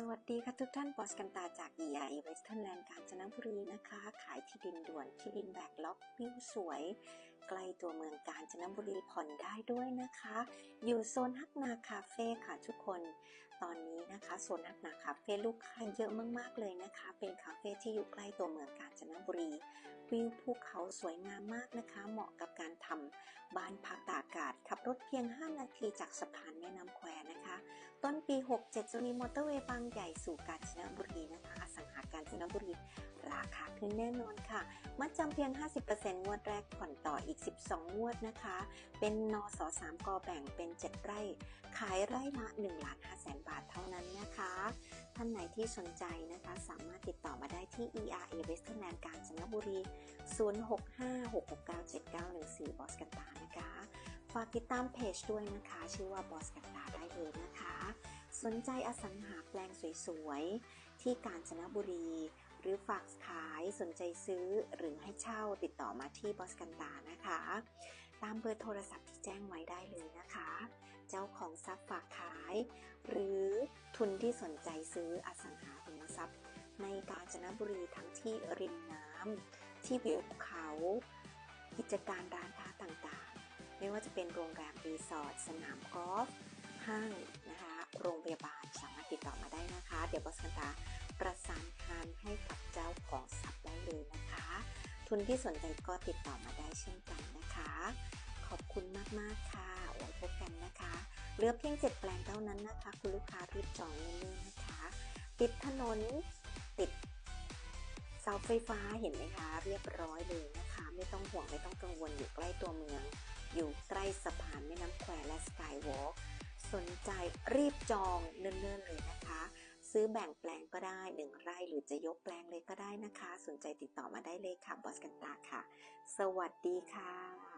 สวัสดีค่ะทุกท่านบอสกันตาจาก EI Westernland กาญจนบุรีนะคะ ขายที่ดินด่วนที่ดินแบกล็อกวิวสวย ใกล้ตัวเมืองกาญจนบุรีผ่อนได้ด้วยนะคะ อยู่โซนฮักนาคาเฟ่ค่ะทุกคน ตอนนี้นะคะโซนฮักนาคาเฟ่ลูกค้าเยอะมากๆเลยนะคะ เป็นคาเฟ่ที่อยู่ใกล้ตัวเมืองกาญจนบุรี วิวภูเขาสวยงามมากนะคะ เหมาะกับการทำบ้านพักตากอากาศ ขับรถเพียง 5 นาทีจากสะพานแม่น้ำแควนะคะ ต้นปี 67 จะมีมอเตอร์เวย์บางใหญ่สู่กาญจนบุรีนะคะอสังหากาญจนบุรีราคาขึ้นแน่นอนค่ะ มัดจำเพียง 50%งวดแรกผ่อนต่ออีก12 งวดนะคะ เป็นนอส3กอแบ่งเป็น 7 ไร่ ขายไร่ละ1ล้าน5แสนบาทเท่านั้นนะคะ ท่านไหนที่สนใจนะคะ สามารถติดต่อมาได้ที่ ERA Westernland กาญจนบุรี 0656697914 บอสกันตานะคะ ฝากติดตามเพจด้วยนะคะ ชื่อว่าบอสกันตาได้เลยนะคะ สนใจอสังหาแปลงสวยๆ ที่กาญจนบุรี รือฝากขายสนใจซื้อหรือให้เช่าติดต่อมาที่บอสกันตานะคะ ตามเบอร์โทรศัพท์ที่แจ้งไว้ได้เลยนะคะ เจ้าของทรัพย์ฝากขาย หรือทุนที่สนใจซื้ออสังหาริมทรัพย์ ในกาญจนบุรีทั้งที่ริมน้ำที่วิวเขากิจการร้านค้าต่างๆ ไม่ว่าจะเป็นโรงแรมรีสอร์ทสนามกอล์ฟห้างนะคะ โรงพยาบาลสามารถติดต่อมาได้นะคะ เดี๋ยวบอสกันตา ประสานงานให้กับเจ้าของทรัพย์ได้เลยนะคะ ทุนที่สนใจก็ติดต่อมาได้เช่นกันนะคะ ขอบคุณมากๆค่ะไว้พบกันนะคะเหลือเพียงเจ็ดแปลงเท่านั้นนะคะ คุณลูกค้ารีบจองเนื่อยๆนะคะ ติดถนนติดเสาไฟฟ้าเห็นไหมคะ เรียบร้อยเลยนะคะ ไม่ต้องห่วงไม่ต้องกังวลอยู่ใกล้ตัวเมือง อยู่ใกล้สะพานแม่น้ำแควและสกายวอล์กสนใจรีบจองเนิ่นๆเลยนะคะ ซื้อแบ่งแปลงก็ได้หนึ่งไร่หรือจะยกแปลงเลยก็ได้นะคะ สนใจติดต่อมาได้เลยค่ะบอสกันตาค่ะ สวัสดีค่ะ